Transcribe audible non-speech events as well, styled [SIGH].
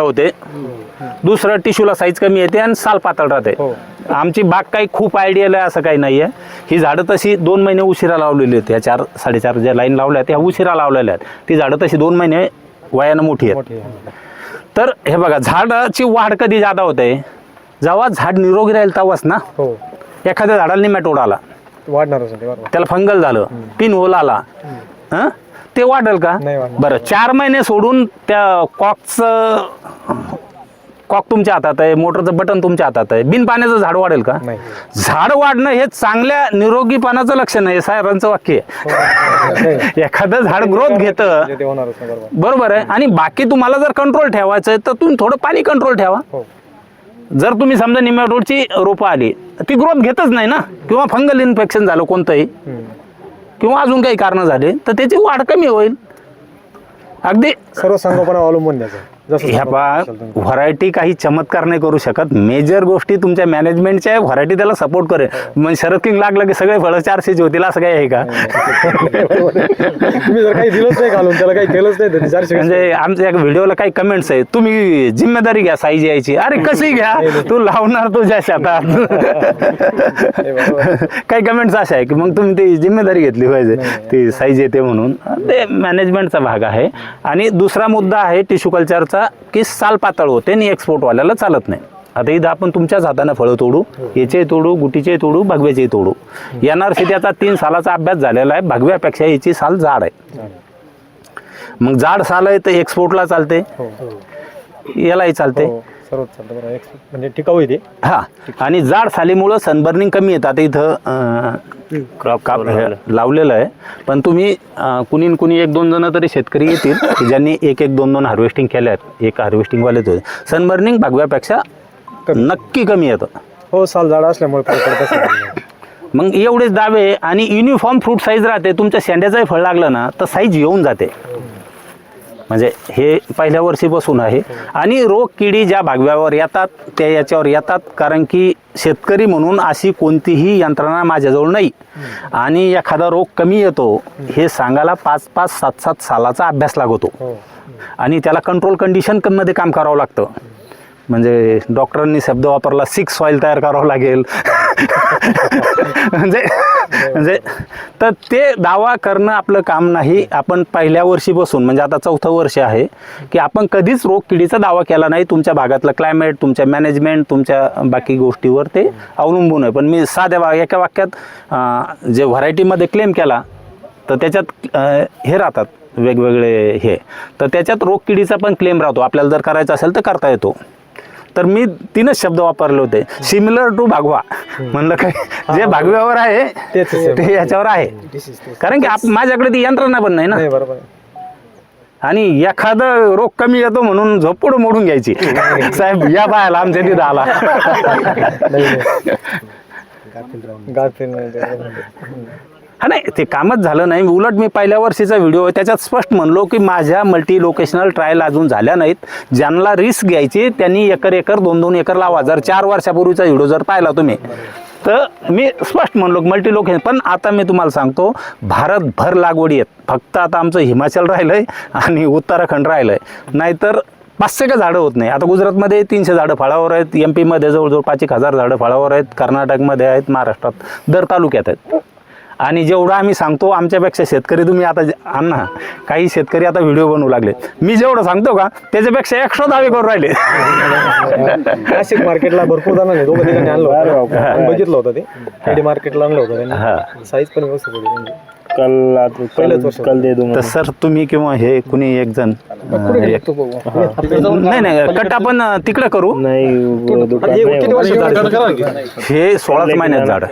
होते. दुसरं टिश्यूला साईज कमी येते आणि साल पातळ राहते. हो. आमची बाग काही खूप आयडियल आहे असं काही नाही आहे ही झाडं तशी दोन महिने उशिरा लावलेली आहेत. या चार साडेचार ज्या लाईन लावल्या आहेत त्या उशिरा लावलेल्या आहेत. ती झाडं तशी दोन महिने वयानं मोठी आहेत. तर हे बघा झाडाची वाढ कधी जादा होते? जेव्हा झाड निरोगी राहील तेव्हाच ना? हो. एखाद्या झाडाला निमॅटोड आला. बरोबर. त्याला फंगल झालं पिन होल आला. हं? ते वाढेल का? नाही वाढणार. बरं चार महिने सोडून त्या कॉकचं कॉक तुमच्या हातात आहे मोटरचं बटन तुमच्या हातात आहे. बिन पाण्याचं झाड वाढेल का? नाही. झाड वाढणं हे चांगल्या निरोगीपणाचं लक्षण आहे साहेबांचं वाक्य आहे. नाही. [LAUGHS] एखादं झाड ग्रोथ घेतं. म्हणजे ते होणारच नाही बरोबर. बरोबर आहे. आणि बाकी तुम्हाला जर कंट्रोल ठेवायचं आहे तर तुम्ही थोडं पाणी कंट्रोल ठेवा. हो. जर तुम्ही समजा निमॅटोडची रोपं आली ती ग्रोथ घेतच नाही ना? किंवा फंगल इन्फेक्शन झालं कोणतंही हम्म. किंवा अजून काही कारण झाले तर त्याची वाढ कमी होईल. अगदी सर्व संगोपना अवलंबून द्यायचं ह्या पा. व्हरायटी काही चमत्कार नाही करू शकत. मेजर गोष्टी तुमच्या मॅनेजमेंटच्या व्हरायटी त्याला सपोर्ट करेल. म्हणजे शरद किंग लागलं की सगळे फळं चारशेची होतील असं काही आहे का? तुम्ही जर काही दिलंच नाही घालून त्याला काही केलंच नाही चारशे म्हणजे आमच्या एका व्हिडिओला काही कमेंट्स आहे तुम्ही जिम्मेदारी घ्या साईज यायची अरे कशी घ्या? तू लावणार तुझ्या शेतात. [LAUGHS] काही कमेंट्स अशा आहे की मग तुम्ही ती जिम्मेदारी घेतली पाहिजे. ती साईज येते म्हणून. ते मॅनेजमेंटचा भाग आहे. आणि दुसरा मुद्दा आहे टिश्यू कल्चरचा की साल पातळ होते आणि एक्सपोर्टवाल्याला चालत नाही. आता इथं आपण तुमच्याच हाताने फळं तोडू याचे तोडू गुटीचे तोडू भगव्याचे तोडू. एन आर सी त्याचा तीन सालाचा अभ्यास झालेला आहे. भगव्यापेक्षा याची साल जाड आहे. मग जाड साल आहे तर एक्सपोर्टला चालते. हो. यालाही चालते. हो. सर्वच चालतं बरोबर एक- म्हणजे टिकाऊ ते. हा. आणि जाड सालीमुळं सनबर्निंग कमी येतं आता इथं अं, काप हे लावलेलं. आहे. पण तुम्ही अं, कुणी न कुणी एक दोन जण तरी शेतकरी येतील की ज्यांनी एक एक दोन दोन हार्वेस्टिंग केल्या आहेत. एक हार्वेस्टिंगवालेच होते. सनबर्निंग भगव्यापेक्षा नक्की कमी येतं. हो साल झाड असल्यामुळे फरक पडत असेल. मग एवढेच दावे आणि युनिफॉर्म फ्रूट साईज राहते. तुमच्या शेंड्याचंही फळ लागलं ना तर साईज येऊन जाते. म्हणजे हे पहिल्या वर्षीपासून आहे. आणि रोग किडी ज्या भागव्यावर येतात त्या याच्यावर येतात. कारण की शेतकरी म्हणून अशी कोणतीही यंत्रणा माझ्याजवळ नाही. आणि एखादा रोग कमी येतो हे सांगायला पाच पाच सात सात सालाचा अभ्यास लागतो. हो. आणि त्याला कंट्रोल कंडिशनमध्ये काम करावं लागतं. म्हणजे डॉक्टरांनी शब्द वापरला सिक्स सॉईल तयार करावं लागेल. म्हणजे म्हणजे तर ते दावा करणं आपलं काम नाही. आपण पहिल्या वर्षीपासून म्हणजे आता चौथं वर्ष आहे की आपण कधीच रोग किडीचा दावा केला नाही तुमच्या भागातलं क्लायमेट तुमच्या मॅनेजमेंट तुमच्या बाकी गोष्टीवर ते अवलंबून आहे. पण मी साध्या वा एका वाक्यात जे व्हरायटीमध्ये क्लेम केला तर त्याच्यात हे राहतात वेगवेगळे हे. तर त्याच्यात रोग किडीचा पण क्लेम राहतो. आपल्याला जर करायचा असेल तर करता येतो. तर मी तीनच शब्द वापरले होते. सिमिलर टू भागवा म्हणलं काय जे भागव्यावर आहे. ते याच्यावर आहे. कारण की माझ्याकडे ती यंत्रणा पण नाही ना. बरोबर. आणि एखादं रोग कमी येतो म्हणून झोपड मोडून घ्यायची. साहेब या बायाला आमच्या तिथं आला. [LAUGHS] हा नाही ते कामच झालं नाही. उलट मी पहिल्या वर्षीचा व्हिडिओ आहे त्याच्यात स्पष्ट म्हणलो की माझ्या मल्टी लोकेशनल ट्रायल अजून झाल्या नाहीत. ज्यांना रिस्क घ्यायची त्यांनी एकर एकर दोन दोन एकर लावा. जर चार वर्षापूर्वीचा व्हिडिओ जर पाहिला तुम्ही तर मी स्पष्ट म्हणलो मल्टी लोकेशन पण आता मी तुम्हाला सांगतो भारतभर लागवडी आहेत. फक्त आता आमचं हिमाचल राहिलं आहे आणि उत्तराखंड राहिलं आहे नाहीतर पाचशे का झाडं होत नाही? आता गुजरातमध्ये तीनशे झाडं फळावर आहेत. एम पीमध्ये जवळजवळ पाच एक हजार झाडं फळावर आहेत. कर्नाटकमध्ये आहेत. महाराष्ट्रात दर तालुक्यात आहेत. आणि जेवढं आम्ही सांगतो आमच्यापेक्षा शेतकरी तुम्ही आता अण्णा काही शेतकरी आता व्हिडिओ बनवू लागले. मी जेवढं सांगतो का त्याच्यापेक्षा एकशे दावे करून राहिले. नाशिक मार्केटला भरपूर जणांनी दोघं तिघांनी आणलं होतं. बघितलं होतं ते. खेडी मार्केटला आणलं होतं हा. साईज पण व्यवस्थित होती तर सर तुम्ही किंवा हे कुणी एक जण अं, एक- तो बघू. नाही नाही कट आपण तिकडे करू. नहीं नहीं? हे सोळाच महिन्यात झाड